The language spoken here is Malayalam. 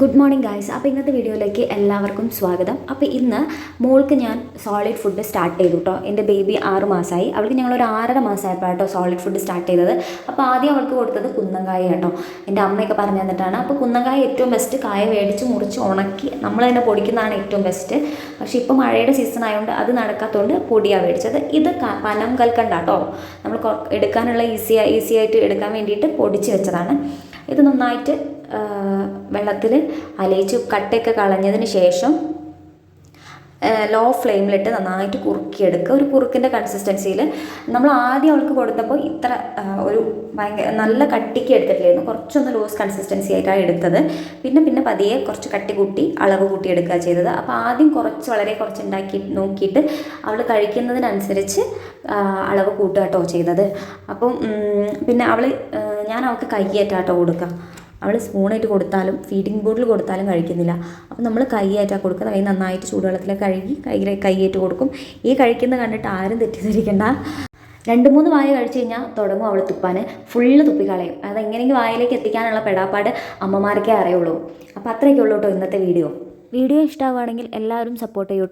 ഗുഡ് മോർണിംഗ് ഗായ്സ് അപ്പോൾ ഇന്നത്തെ വീഡിയോയിലേക്ക് എല്ലാവർക്കും സ്വാഗതം. അപ്പോൾ ഇന്ന് മോൾക്ക് ഞാൻ സോളിഡ് ഫുഡ് സ്റ്റാർട്ട് ചെയ്തു കേട്ടോ എന്റെ ബേബി ആറ് മാസമായി അവൾക്ക് ഞങ്ങളൊരു ആറര മാസമായപ്പോൾ കേട്ടോ സോളിഡ് ഫുഡ് സ്റ്റാർട്ട് ചെയ്തത്. അപ്പോൾ ആദ്യം അവൾക്ക് കൊടുത്തത് കുന്നങ്കായ കേട്ടോ എന്റെ അമ്മയൊക്കെ പറഞ്ഞു തന്നിട്ടാണ്. അപ്പോൾ കുന്നങ്കായ ഏറ്റവും ബെസ്റ്റ് കായ മേടിച്ച് മുറിച്ച് ഉണക്കി നമ്മൾ തന്നെ പൊടിക്കുന്നതാണ് ഏറ്റവും ബെസ്റ്റ് പക്ഷേ ഇപ്പോൾ മഴയുടെ സീസൺ ആയതുകൊണ്ട് അത് നടക്കാത്തതുകൊണ്ട് പൊടിയാണ് മേടിച്ചത്. ഇത് പനം കൽക്കണ്ട കേട്ടോ നമ്മൾ എടുക്കാനുള്ള ഈസി ഈസി ആയിട്ട് എടുക്കാൻ വേണ്ടിയിട്ട് പൊടിച്ച് വെച്ചതാണ്. ഇത് നന്നായിട്ട് വെള്ളത്തിൽ അലയിച്ച് കട്ടയൊക്കെ കളഞ്ഞതിന് ശേഷം ലോ ഫ്ലെയിമിലിട്ട് നന്നായിട്ട് കുറുക്കിയെടുക്കുക. ഒരു കുറുക്കിന്റെ കൺസിസ്റ്റൻസിയിൽ നമ്മൾ ആദ്യം അവൾക്ക് കൊടുത്തപ്പോൾ ഇത്ര ഒരു ഭയങ്കര നല്ല കട്ടിക്ക് എടുത്തിട്ടില്ലായിരുന്നു. കുറച്ചൊന്ന് ലൂസ് കൺസിസ്റ്റൻസി ആയിട്ടാണ് എടുത്തത്. പിന്നെ പിന്നെ പതിയെ കുറച്ച് കട്ടി കൂട്ടി അളവ് കൂട്ടി എടുക്കുക ചെയ്തത്. അപ്പോൾ ആദ്യം കുറച്ച് വളരെ കുറച്ച് ഉണ്ടാക്കി നോക്കിയിട്ട് അവൾ കഴിക്കുന്നതിനനുസരിച്ച് അളവ് കൂട്ടുക കേട്ടോ ചെയ്തത്. അപ്പം പിന്നെ അവൾ ഞാൻ അവൾക്ക് കയ്യേറ്റാട്ടോ കൊടുക്കുക. അവൾ സ്പൂണായിട്ട് കൊടുത്താലും ഫീഡിംഗ് ബോട്ടിൽ കൊടുത്താലും കഴിക്കുന്നില്ല. അപ്പോൾ നമ്മൾ കൈയായിട്ടാണ് കൊടുക്കുന്നത് കൈ നന്നായിട്ട് ചൂടുവെള്ളത്തിൽ കഴുകി കൈ കൈയേറ്റ് കൊടുക്കും. ഈ കഴിക്കുന്നത് കണ്ടിട്ട് ആരും തെറ്റിദ്ധരിക്കണ്ട. രണ്ട് മൂന്ന് വായ കഴിച്ചു കഴിഞ്ഞാൽ തുടങ്ങും അവൾ തുപ്പാൻ ഫുള്ള് തുപ്പിക്കളയും. അതെങ്ങനെയെങ്കിലും വായിലേക്ക് എത്തിക്കാനുള്ള പെടാപ്പാട് അമ്മമാർക്കേ അറിയുള്ളൂ. അപ്പോൾ അത്രയൊക്കെ ഉള്ളൂ കേട്ടോ ഇന്നത്തെ വീഡിയോ. വീഡിയോ ഇഷ്ടമാവുകയാണെങ്കിൽ എല്ലാവരും സപ്പോർട്ട് ചെയ്യൂട്ടോ